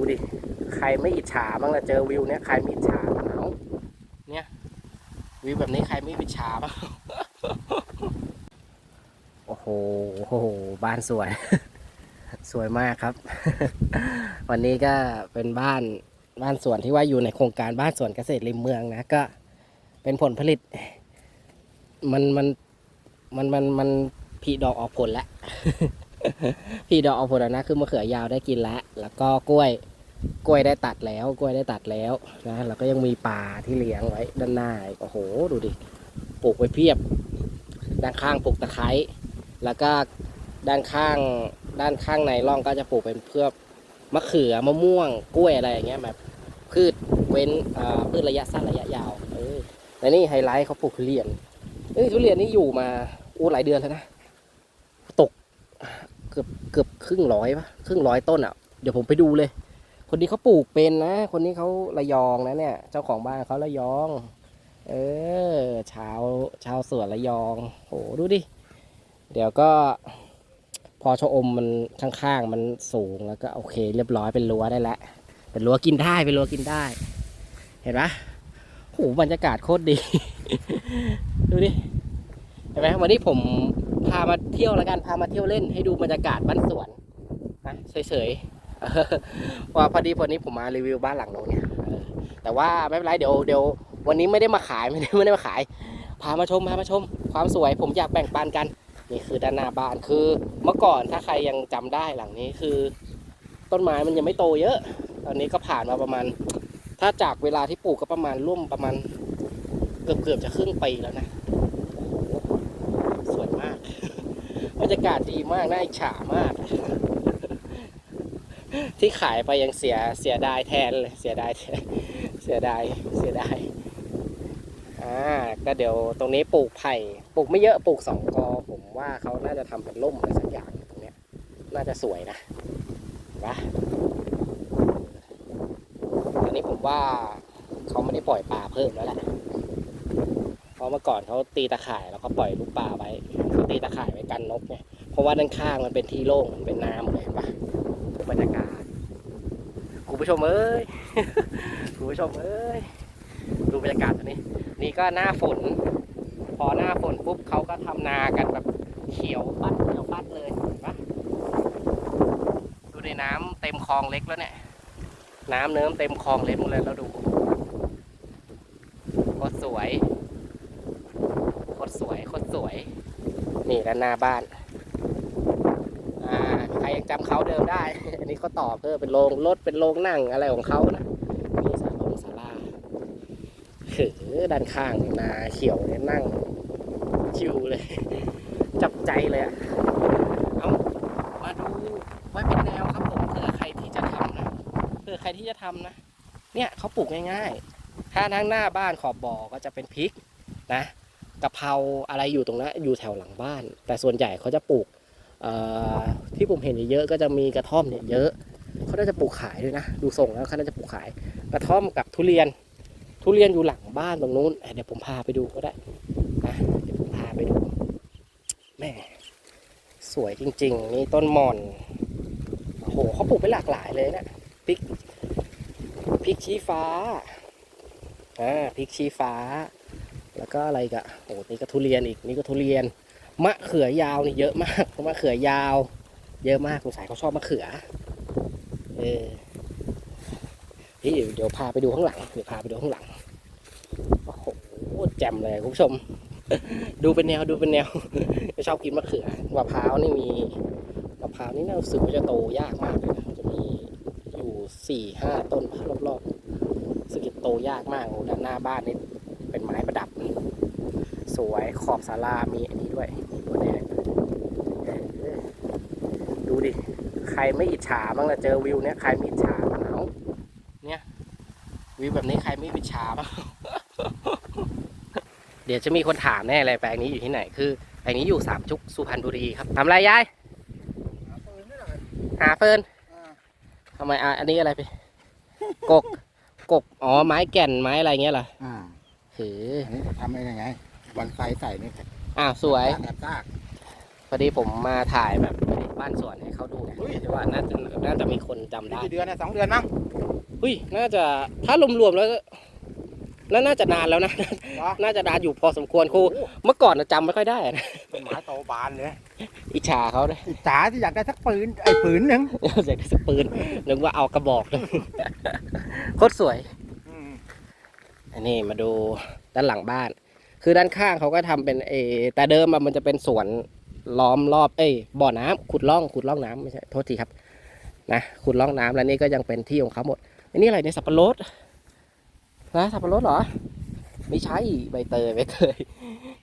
ดูดิ ใครไม่อิจฉาบ้างละเจอวิวเนี้ยใครไม่อิจฉาบ้างเอาเนี่ยวิวแบบนี้ใครไม่อิจฉาบ้างโอ้โหโอ้โห บ้านสวย สวยมากครับ วันนี้ก็เป็นบ้านบ้านสวนที่ว่าอยู่ในโครงการบ้านสวนเกษตรริมเมืองนะก็เป็นผลผลิต มันมันมันมันมันผลิดอกออกผลแล้วผลิดอกออกผลแล้วนะคือมะเขือยาวได้กินแล้ว แล้วก็กล้วย กล้วยได้ตัดแล้วกล้วยได้ตัดแล้วนะแล้วก็ยังมีป่าที่เลี้ยงไว้ด้านหน้าอีกโอ้โหดูดิปลูกไว้เพียบ ด้านข้างปลูกตะไคร้แล้วก็ด้านข้างด้านข้างในร่องก็จะปลูกเป็นเพื่อมะเขือมะม่วงกล้วยอะไรอย่างเงี้ยแบบพืชเว้นพืชระยะสั้นระยะยาวเออและนี่ไฮไลท์เขาปลูกทุเรียนเอ้ยทุเรียนนี่อยู่มาอู้หลายเดือนแล้วนะตกเกือบเกือบครึ่งร้อยปะครึ่งร้อยต้นอะเดี๋ยวผมไปดูเลย คนนี้เขาปลูกเป็นนะ คนนี้เขาระยองนะเนี่ย เจ้าของบ้านเขาระยอง เออ ชาวชาวสวนระยอง โหดูดิ เดี๋ยวก็ พอชะอมมันข้างๆมันสูงแล้วก็โอเค เรียบร้อยเป็นรั้วได้แล้วเป็นรั้วกินได้เป็นรั้วกินได้ เห็นปะโหบรรยากาศโคตรดี ดูดิเห็นไหมวันนี้ผมพามาเที่ยวแล้วกันพามาเที่ยวเล่นให้ดูบรรยากาศบ้านสวนนะเฉยๆ ว่าพอดีวันนี้ผมมารีวิวบ้านหลังโน้นเนี่ยแต่ว่าไม่เป็นไรเดี๋ยวเดี๋ยววันนี้ไม่ได้มาขายไม่ได้ไม่ได้มาขาย พามาชมพามาชม ความสวยผมอยากแบ่งปันกันนี่คือด้านหน้าบ้านคือ เมื่อก่อนถ้าใครยังจำได้หลังนี้คือ ต้นไม้มันยังไม่โตเยอะ ตอนนี้ก็ผ่านมาประมาณ ถ้าจากเวลาที่ปลูกก็ประมาณร่วมประมาณ เกือบเกือบจะครึ่งปีแล้วนะสวยมากบรรยากาศดีมากน่าอิจฉามาก ที่ขายไปยังเสียเสียดายแทนเลยเสียดายเสียดายเสียดายอ่าก็เดี๋ยวตรงนี้ปลูกไผ่ปลูกไม่เยอะปลูกสองกอ ผมว่าเขาน่าจะทำเป็นร่มอะไรสักอย่างตรงเนี้ยน่าจะสวยนะเห็นปะตอนนี้ผมว่าเขาไม่ได้ปล่อยปลาเพิ่มแล้วแหละเพราะเมื่อก่อนเขาตีตะข่ายแล้วก็ปล่อยลูกปลาไว้เขาตีตะข่ายไว้กันนกไงเพราะว่าด้านข้างมันเป็นที่โล่งมันเป็นน้ำเลยปะ บรรยากาศคุณผู้ชมเอ้ยคุณผู้ชมเอ้ยดูบรรยากาศตรงนี้ นี่ก็หน้าฝน พอหน้าฝนปุ๊บเขาก็ทำนากันแบบเขียวปัดเขียวปัดเลยเห็นปะดูในน้ำเต็มคลองเล็กแล้วเนี่ยน้ำเนิ้มเต็มคลองเล็กหมดเลยแล้วดูโคตรสวยโคตรสวยโคตรสวย นี่ด้านหน้าบ้าน ยังจำเขาเดิมได้ อันนี้เขาต่อเพิ่มเป็นโรงรถเป็นโรงนั่งอะไรของเขานะมีศาลงศาลาคือด้านข้างนาเขียวเนี่ยนั่งชิวเลย จับใจเลยอะเอามาดูไว้เป็นแนวครับผมเผื่อใครที่จะทำนะเผื่อใครที่จะทำนะเนี่ยเขาปลูกง่ายๆ ถ้าทางหน้าบ้านขอบบ่อก็จะเป็นพริกนะกะเพราอะไรอยู่ตรงนั้นอยู่แถวหลังบ้าน แต่ส่วนใหญ่เขาจะปลูก ที่ผมเห็นเยอะก็จะมีกระท่อมเนี่ยเยอะเขาน่าจะปลูกขายด้วยนะ ดูทรงแล้วเขาน่าจะปลูกขาย กระท่อมกับทุเรียน ทุเรียนอยู่หลังบ้านตรงนู้นเดี๋ยวผมพาไปดูก็ได้นะเดี๋ยวผมพาไปดูแม่สวยจริงๆนี่ต้นหม่อนโอ้โหเขาปลูกไปหลากหลายเลยนะพริกพริกชี้ฟ้าอ่าพริกชี้ฟ้า แล้วก็อะไรกะโอ้โหนี่ก็ทุเรียนอีกนี่ก็ทุเรียน มะเขือยาวนี่เยอะมากมะเขือยาว เยอะมากสงสัยเขาชอบมะเขือ เออนี่เดี๋ยวเดี๋ยวพาไปดูข้างหลังเดี๋ยวพาไปดูข้างหลังโอ้โหแจ่มเลยคุณผู้ชม ดูเป็นแนวดูเป็นแนวชอบกินมะเขือมะพร้าวนี่มีมะพร้าวนี่น่าสึกว่าจะโตยากมากเลยนะจะมีอยู่สี่ห้าต้นรอบๆสึกจะโตยากมากโอ้ด้านหน้าบ้านนี่เป็นไม้ประดับ สวยขอบศาลามีอันนี้ด้วยมีตัวแดงเออดูดิ ใครไม่อิจฉาบ้างละเจอวิวเนี้ยใครไม่อิจฉาบ้างเอาเนี่ย วิวแบบนี้ใครไม่อิจฉาบ้างเดี๋ยวจะมีคนถามแน่เลยแปลงนี้อยู่ที่ไหน คือแปลงนี้อยู่สามชุกสุพรรณบุรีครับทำอะไรยายหาเฟิร์นทำไมอะอันนี้อะไรไปกกกกอ๋อไม้แก่นไม้อะไรเงี้ยเหรออ่า ถืออันนี้ทำได้ยังไง วันไฟใส่นี่อ้าวสวยกระซากพอดีผมมาถ่ายแบบบ้านสวนให้เขาดูไงที่ว่าน่าจะน่าจะมีคนจำได้กี่เดือนนะสองเดือนมั้งอุ้ยน่าจะถ้ารวมๆแล้วแล้วน่าจะนานแล้วนะ เหรอน่าจะนานอยู่พอสมควรครูเมื่อก่อนน่ะจำไม่ค่อยได้นะเป็นหมาโตบานเลยอิจฉาเขาเลย อิจฉาที่อยากได้สักปืนไอ้ปืนหนึ่งเสกได้สักปืนนึกว่าเอากระบอกเลยโคตรสวยอืมอันนี้มาดูด้านหลังบ้าน คือด้านข้างเขาก็ทำเป็นเออแต่เดิมมันจะเป็นสวนล้อมรอบเอ้ยบ่อน้ำขุดร่องขุดร่องน้ำไม่ใช่โทษทีครับนะขุดร่องน้ำแล้วนี่ก็ยังเป็นที่ของเขาหมดอันนี้อะไรเนี่ยสับปะรดนะสับปะรดเหรอ ไม่ใช่ใบเตยใบเตย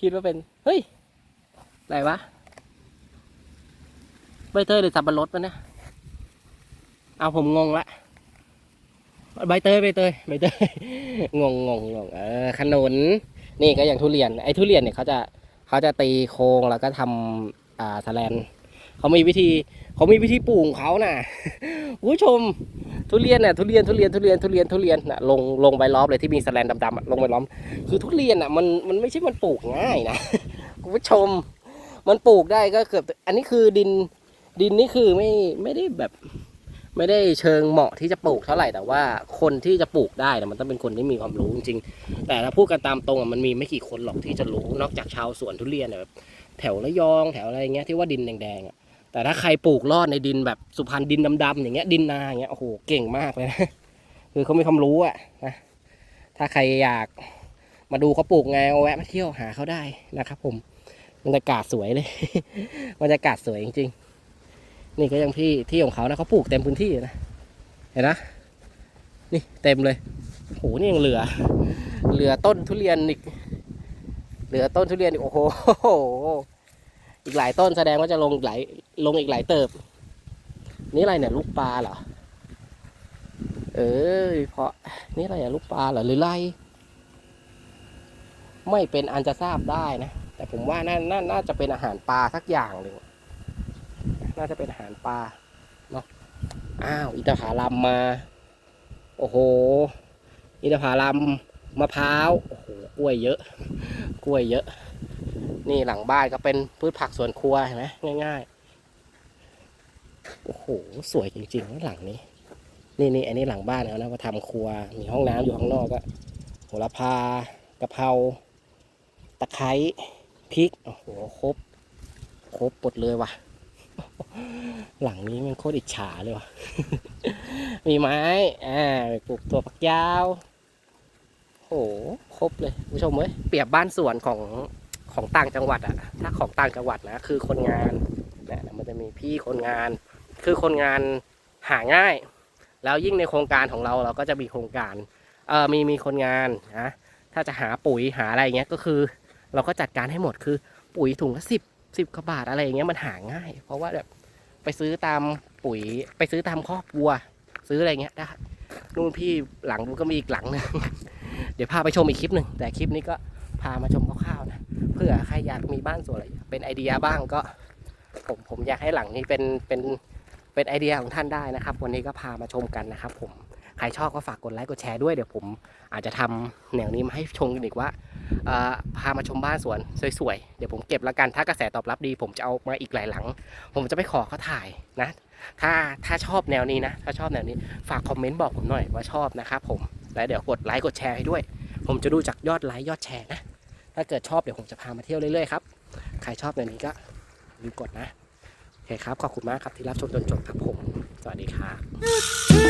คิดว่าเป็นเฮ้ยอะไรวะใบเตยหรือสับปะรดวะเนี่ยเอาผมงงละใบเตยใบเตยใบเตยงงงงงงเออขนุน นี่ก็อย่างทุเรียนไอ้ทุเรียนเนี่ยเขาจะเขาจะตีโครงแล้วก็ทำอ่าแสแลนเขามีวิธีเขามีวิธีปลูกของเขาน่ะคุณผู้ชมทุเรียนเนี่ยทุเรียนทุเรียนทุเรียนทุเรียนทุเรียนน่ะลงลงใบล้อมเลยที่มีแสแลนดำๆลงใบล้อม คือทุเรียนอะมันมันไม่ใช่มันปลูกง่ายนะคุณผู้ชม มันปลูกได้ก็เกือบ อันนี้คือดินดินนี่คือไม่ไม่ได้แบบ ไม่ได้เชิงเหมาะที่จะปลูกเท่าไหร่แต่ว่าคนที่จะปลูกได้นะมันต้องเป็นคนที่มีความรู้จริงๆแต่ถ้าพูดกันตามตรงอะมันมีไม่กี่คนหรอกที่จะรู้นอกจากชาวสวนทุเรียนแบบแถวระยองแถวอะไรเงี้ยที่ว่าดินแดงๆแต่ถ้าใครปลูกรอดในดินแบบสุพรรณดินดำๆอย่างเงี้ยดินนาอย่างเงี้ยโอ้โหเก่งมากเลยนะคือเขามีความรู้อะนะถ้าใครอยากมาดูเขาปลูกไงแวะมาเที่ยวหาเขาได้นะครับ ผมบรรยากาศสวยเลยบรรยากาศสวยจริงๆ นี่ก็ยังที่ที่ของเขานะเขาปลูกเต็มพื้นที่นะเห็นนะนี่เต็มเลยโหนี่ยังเหลือ เหลือต้นทุเรียนอีก เหลือต้นทุเรียนอีกโอ้โหอีกหลายต้นแสดงว่าจะลงหลายลงอีกหลายเติบ นี่อะไรเนี่ยลูกปลาเหรอเออเพราะนี่อะไรอะลูกปลาเหรอหรือไรไม่เป็นอันจะทราบได้นะ แต่ผมว่าน่าน่าน่าจะเป็นอาหารปลาสักอย่างหนึ่ง น่าจะเป็นอาหารปลาเนาะอ้าวอินทผลัมมา โอ้โหอินทผลัมมะพร้าวโอ้โหกล้วยเยอะ กล้วยเยอะ นี่หลังบ้านก็เป็นพืชผักสวนครัวเห็นไหมง่ายๆโอ้โหสวยจริงๆหลังนี้ นี่นี่อันนี้หลังบ้านเขานะมาทำครัวมีห้องน้ำอยู่ข้างนอกก็โหระพากะเพราตะไคร้พริกโอ้โหครบครบหมดเลยว่ะ หลังนี้มันโคตรอิจฉาเลยว่ะมีไม้ อ่าไปปลูกตัวผักยาว โห ครบเลยคุณผู้ชมเว้ย เปรียบบ้านสวนของของต่างจังหวัดอะถ้าของต่างจังหวัดนะ คือคนงานนะมันจะมีพี่คนงาน คือคนงานหาง่าย แล้วยิ่งในโครงการของเราเราก็จะมีโครงการ เออมีมีคนงานนะ ถ้าจะหาปุ๋ยหาอะไรเงี้ยก็คือ เราก็จัดการให้หมดคือปุ๋ยถุงละสิบ สิบกว่าบาทอะไรอย่างเงี้ยมันหาง่าย เพราะว่าแบบไปซื้อตามปุ๋ย ไปซื้อตามครอกวัว ซื้ออะไรเงี้ยได้นู่นพี่หลังก็มีอีกหลังหนึงเดี๋ยวพาไปชมอีกคลิปหนึ่งแต่คลิปนี้ก็พามาชมคร่าวๆนะเพื่อใครอยากมีบ้านสวนอะไรเป็นไอเดียบ้างก็ ผมผมอยากให้หลังนี้เป็นเป็นเป็นไอเดียของท่านได้นะครับ วันนี้ก็พามาชมกันนะครับผม ใครชอบก็ฝากกดไลค์กดแชร์ด้วยเดี๋ยวผมอาจจะทำแนวนี้มาให้ชมกันอีกว่าพามาชมบ้านสวนสวยๆ เดี๋ยวผมเก็บแล้วกันถ้ากระแสตอบรับดี ผมจะเอามาอีกหลายหลัง ผมจะไปขอเขาถ่ายนะ ถ้าถ้าชอบแนวนี้นะ ถ้าชอบแนวนี้ฝากคอมเมนต์บอกผมหน่อยว่าชอบนะครับผมแล้วเดี๋ยวกดไลค์กดแชร์ให้ด้วย ผมจะดูจากยอดไลค์ยอดแชร์นะ ถ้าเกิดชอบเดี๋ยวผมจะพามาเที่ยวเรื่อยๆครับ ใครชอบแนวนี้ก็อย่าลืมกดนะโอเคครับขอบคุณมากครับที่รับชมจนจบครับผม สวัสดีครับ